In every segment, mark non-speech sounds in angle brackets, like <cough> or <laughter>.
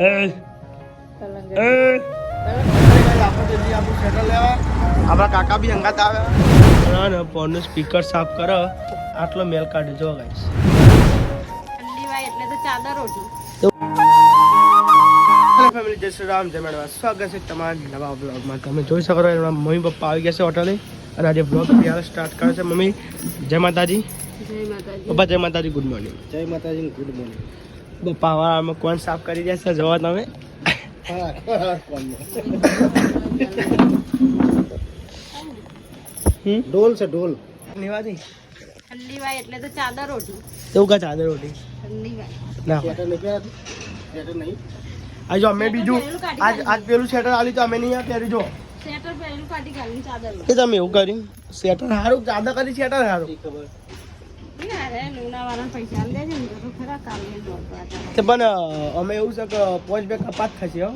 એ. એ. આપણા કાકા બી હંગાત આવ્યા ને ફોનનું સ્પીકર સાફ કરો. આટલો મેલ કાઢી જો ગાઈસ એટલે તો ચાદર ઓઢી. ફેમિલી જય શ્રી રામ જય મેડમ સ્વાગત છે તમારા નવા બ્લોગમાં તમે જોઈ શકો છો એમના મમ્મી પપ્પા આવી ગયા છે હોટલે અને આજે બ્લોગ ત્યારે સ્ટાર્ટ કરે છે. મમ્મી જય માતાજી. જય માતાજી. પપ્પા જય માતાજી ગુડ મોર્નિંગ જય માતાજી ગુડ મોર્નિંગ પપ્પા હવામાં કોણ સાફ કરી દેશે જોવા તમે. હમ? ઢોલ છે ઢોલ. નિવાજી ઠંડી વાય એટલે તો ચાદર ઓઢી એવું કા ચાદર ઓઢી ઠંડી વાય ના આજે અમે બીજું આજ આજ પેલું સ્વેટર આલી તો અમે નહીં આ પહેરી જો. સ્વેટર પહેરેલું કાઢી કાઢીને ચાદર કે તમે એવું કર્યું? સ્વેટર હારું? ચાદર કરી શેટર સારું ખબર? પણ અમે એવું છે કે પોચ બે કપાત થશે હો.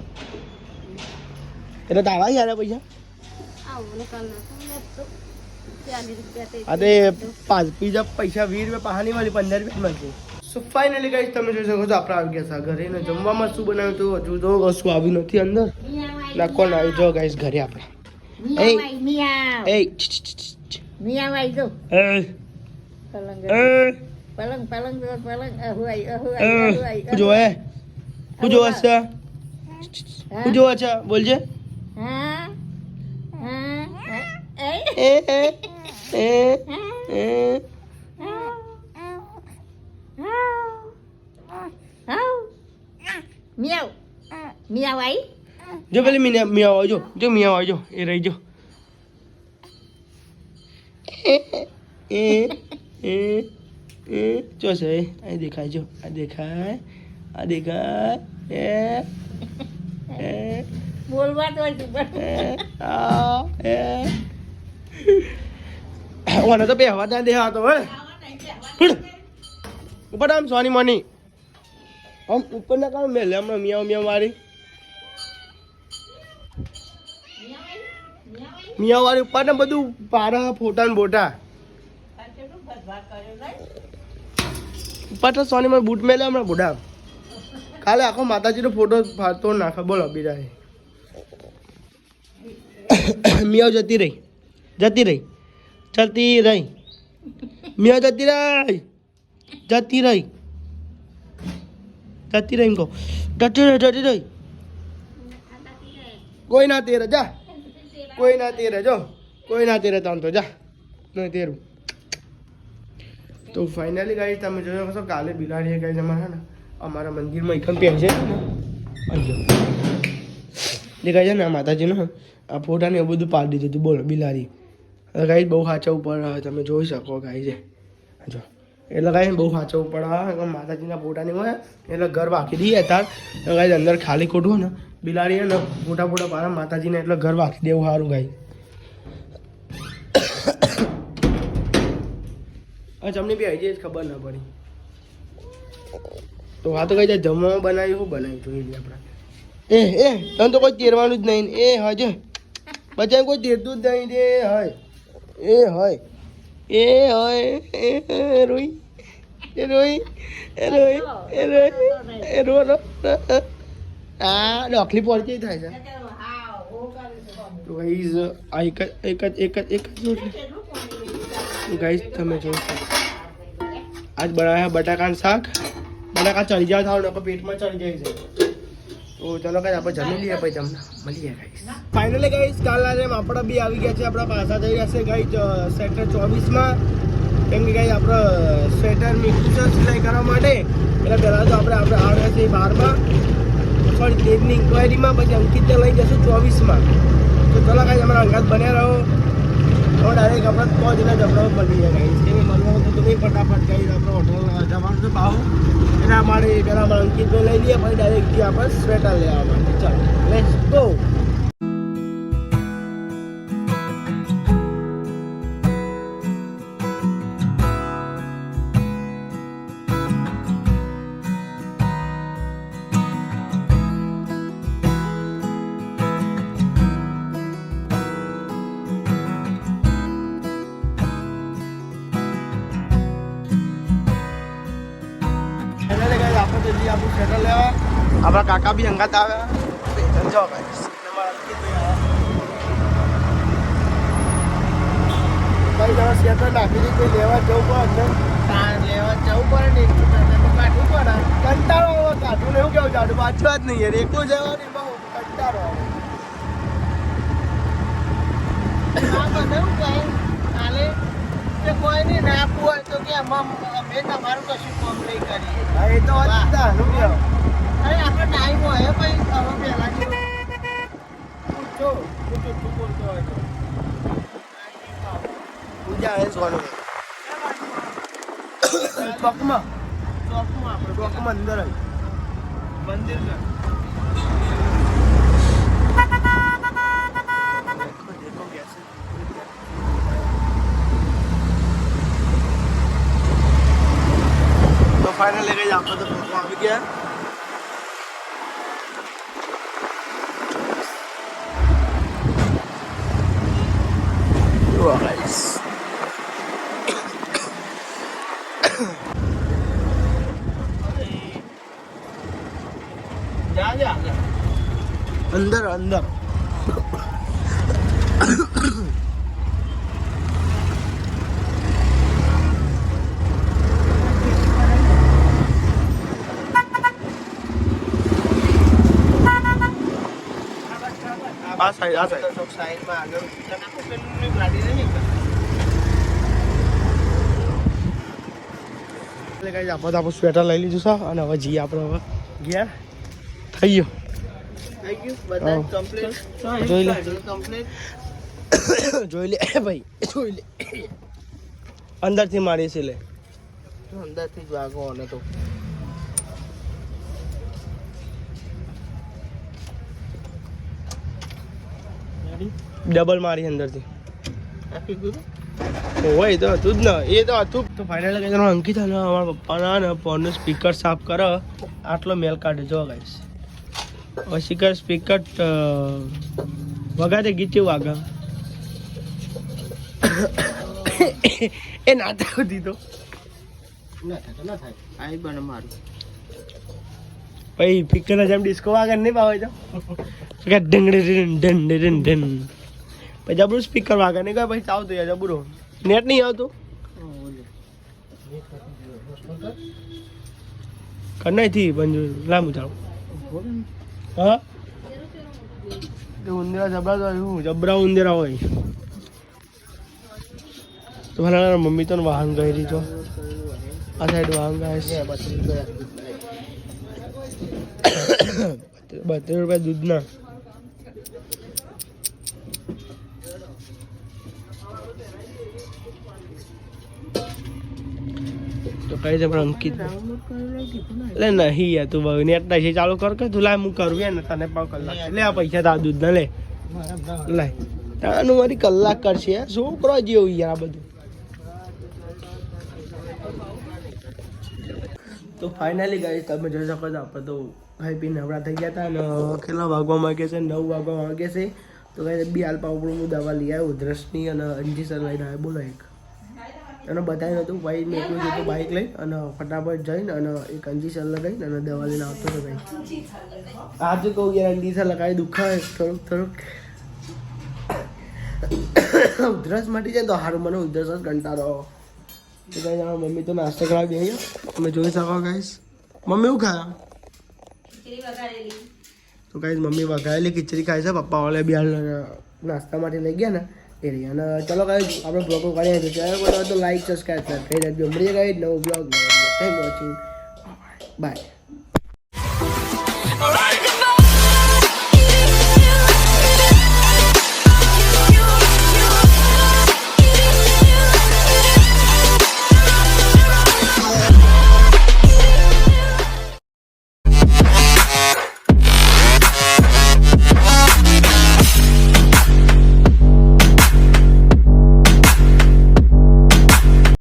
એટલે તારા યાર પૈસા. અરે તો તે તે પાંચ બીજા પૈસા વીસ રૂપિયા પહાની વાળી પંદર રૂપિયા મળશે. સો ફાઇનલી ગાઈસ તમે જોઈ શકો છો આપણે આવી ગયા છે ઘરે. ને જમવામાં શું બનાવ્યું હતું? હજુ તો કશું આવ્યું નથી અંદર. ના કોણ આવ્યું જો ગાઈસ ઘરે આપણે. એ મિયા એ. મિયા વાઈ દો એ પલંગ એ પલંગ પલંગ દો પલંગ અહુઆઈ એ અહુઆઈ અહુઆઈ શું જોવે શું જોવે છે શું જોવે છે બોલજે હા હા એ એ એ એ એ મિયાવ મિયાવ આઈ જો પેલી મિયા મિયા આવજો જો મિયા આવજો એ એ જો છે આ દેખાય જો આ દેખાય આ દેખાય એ એ બોલવા તો આ એ. ઓને તો બેહવા ના દેહાતો હે ઉપર આમ સોની મોની. આમ ઉપર ના કામ મેલે હમણાં મિયા મિયા મારી મિયા વાળી ઉપર ને બધું પારા ફોટા ને બોટા. ઉપર સોની માં બૂટ મેલે હમણાં બુડા. કાલે આખો માતાજીનો ફોટો ફાટતો નાખે. બોલો બીજા મિયાવ જતી રહી. જતી રહી. જતી રહી. મિયાવ જતી રહી. જતી રહી. જતી રહી કહો. જતી રહી જતી રહી. કોઈ ના તેર, જા. કોઈ ના તેર, જો. કોઈ ના તેર તાન તો, જા. નહીં તેરું. તો ફાઇનલી ગાઈ તમે જોયો હશો કાલે બિલાડીએ ગાઈ અમારા ને? અમારા મંદિરમાં એકમ પહેર છે. દેખાય છે ને માતાજીનો આ ફોટાને એવું બધું પાડી દીધું હતું. બોલો, બિલાડી. ગાઈ બહુ સાચા ઉપર તમે જોઈ શકો ગાઈ છે જો. એટલે ગાઈ બહુ સાચવવું પડે માતાજીના ફોટા નહીં હોય એટલે ઘર વાંકી દઈએ તાર. ગાઈ અંદર ખાલી ખોટું ને? બિલાડી ને ફોટા ફોટા પારા માતાજીને એટલે ઘર વાંકી દેવું સારું ગાઈ હવે જમણી બી આઈડિયા ખબર ના પડી તો હા તો કઈ જાય જમવામાં બનાવ્યું શું બનાવ્યું જોઈ લઈએ આપણે એ એ તને તો કોઈ તેરવાનું જ નહીં એ હજે બચ્ચા કોઈ તેરતું જ નહીં એ હોય એ હોય એ હોય એ રોઈ એ રોઈ એ રોઈ એ રોઈ એ રો રો રો. આ ડોકલી પડતી થાય છે તો ગાઈઝ આ એક જ એક જ એક જ એક જ ગાઈઝ તમે જોઈ શકો. આજ બનાવ્યા બટાકાનું શાક. બટાકા ચડી જાવ થાવ, નકર પેટમાં ચડી જાય છે. તો ચલો ગાઈસ આપણે જમી લઈએ પછી તમને મળીએ ગાઈસ ફાઇનલી ગાઈસ કાલના જેમ આપણા બી આવી ગયા છે, આપણા પાછા જઈ રહ્યા છે ગાઈસ સેક્ટર ચોવીસમાં. કેમ કે ગાઈસ આપણે સ્વેટર મિક્સર સિલાઈ કરવા માટે. એટલે પહેલાં તો આપણે આપણે આવ્યા છીએ બારમાં. થોડી તેરની ઇન્ક્વાયરીમાં પછી અંકિતને લઈ જશું ચોવીસમાં. તો ચલો કાંઈ અમારા અંગાત બન્યા રહો. તો ડાયરેક્ટ આપણે તો જ એટલે જમણો બની જાય. ગાઈસ કે મળવાનું તો તમે ફટાફટ ગાઈસ આપણે હોટલ જવાનું છે ભાવ એના માટે પહેલાં અમારા અંકિતને લઈ લઈએ પછી ડાયરેક્ટ આપણે સ્વેટર લેવા માટે. ચાલો લેટ્સ ગો સ્વેટર લેવા આપણા કાકા બી હંગાત આવ્યા જો મારા આવ્યા. ભાઈ તમે સ્વેટર નાખી દીધી લેવા જવું પડે તાર લેવા જવું પડે ને તો કાઢવું પડે કંટાળો આવે કાઢું ને એવું કેવું જાડું વાંચવા જ નહીં યાર એકલું જવાની બહુ કંટાળો આવે એવું કાલે કે કોઈ નહીં ના આપવું હોય તો કે આમાં અમે તમારું કશું કામ નહીં કરીએ એ તો? અરે આપણે ટાઈમ હોય ભાઈ હવે પહેલા. <laughs> પૂછો પૂછો તું બોલતો હોય તો. પૂજા હે સોનું <coughs> ચોકમાં. ચોકમાં આપણે ચોકમાં અંદર આવી મંદિર ને તો ફાઇનલી ગઈ આપણે તો ભોગવા આવી ગયા. અંદર અંદર આ સાઈડ આ સાઈડ. સાઈડમાં આગળ. તને આખું પેલું ગાડી નહીં એટલે કઈ આપણે તો આપણું સ્વેટર લઈ લીધું છે અને હવે જઈએ આપણે હવે. ગયા. થઈ ગયો. જોઈ લે. કમ્પ્લીટ <coughs> જોઈ લે. ભાઈ જોઈ લે. અંદરથી મારી છે લે. અંદરથી જ વાગો અને તો. ડબલ મારી અંદરથી. હોય તો હતું જ ને એ તો હતું તો ફાઇનલ જણા અંકિત અને અમારા પપ્પાના ને ફોનનું સ્પીકર સાફ કરો. આટલો મેલ કાઢે જો ગાઈશ પછી સ્પીકર સ્પીકર વગાડે ગીત કેવું આગળ. <coughs> એ ના થયું દીધો. ના થાય ના થાય. આ બને મારું. પછી પિક્ચરના જેમ ડિસ્કો વાગે નહીં ભાવે તો. કે ડંગડે ડન ડન ડન પછી જબરું સ્પીકર વાગે નહીં. કહે પછી આવતું યાર જબરું. નેટ નહીં આવતું? કનાઈથી બંજુ લાંબુ ચાલો. હા? ઉંદેરા જબરા તો શું, જબરા ઉંદેરા હોય. તો ભલે મમ્મી તો વાહન ગઈ રહી છો આ સાઈડ વાહન ગાય છે રૂપિયા દૂધના. તો કઈ પણ અંકિત? નહીં યાર તું બહુ નેટ છે ચાલુ કર કે તું લાય હું કરું યાર ને તને પણ કલાક લે આ પૈસા તારા દૂધ ના લે. લાય તાનું મારી કલાક કરશે છોકરો જેવું યાર આ બધું. તો ફાઇનલી ગાઈસ તમે જોઈ શકો છો, આપણે તો ખાઈ પીને નવરા થઈ ગયા હતા અને કેટલા વાગવા માંગે છે? નવ વાગવા માગે છે. તો કાંઈ બી હાલ પાવડું હું દવા લઈ આવ્યો ઉધરસની અને અંજી સર લઈને આવ્યો, બોલો એક. અને બધાય નહોતું ભાઈ મેં એકલું જતું બાઇક લઈ અને ફટાફટ જઈને અને એક અંજી સર લગાવીને અને દવા લઈને આવતો હતો ભાઈ આજે કહું યાર અંજી સર લગાવી દુખાય થોડુંક થોડુંક. <coughs> ઉધરસ મટી જાય તો હારું, મને ઉધરસ જ કંટાળો. તો ગાઈસ આ મમ્મી તો નાસ્તો કરાવી દે તમે જોઈ શકો ગાઈસ મમ્મી શું ખાયા તો ગાઈસ મમ્મી વઘારેલી ખીચડી ખાય છે. પપ્પા વાળે બી નાસ્તા માટે લઈ ગયા ને. એ રહી અને ચલો ગાઈસ આપણે બ્લોગો કરીએ. તો ચેનલ પર તો લાઈક સબસ્ક્રાઈબ કરી દેજો. મળીએ ગાઈસ નવો બ્લોગ થેન્ક વોચિંગ બાય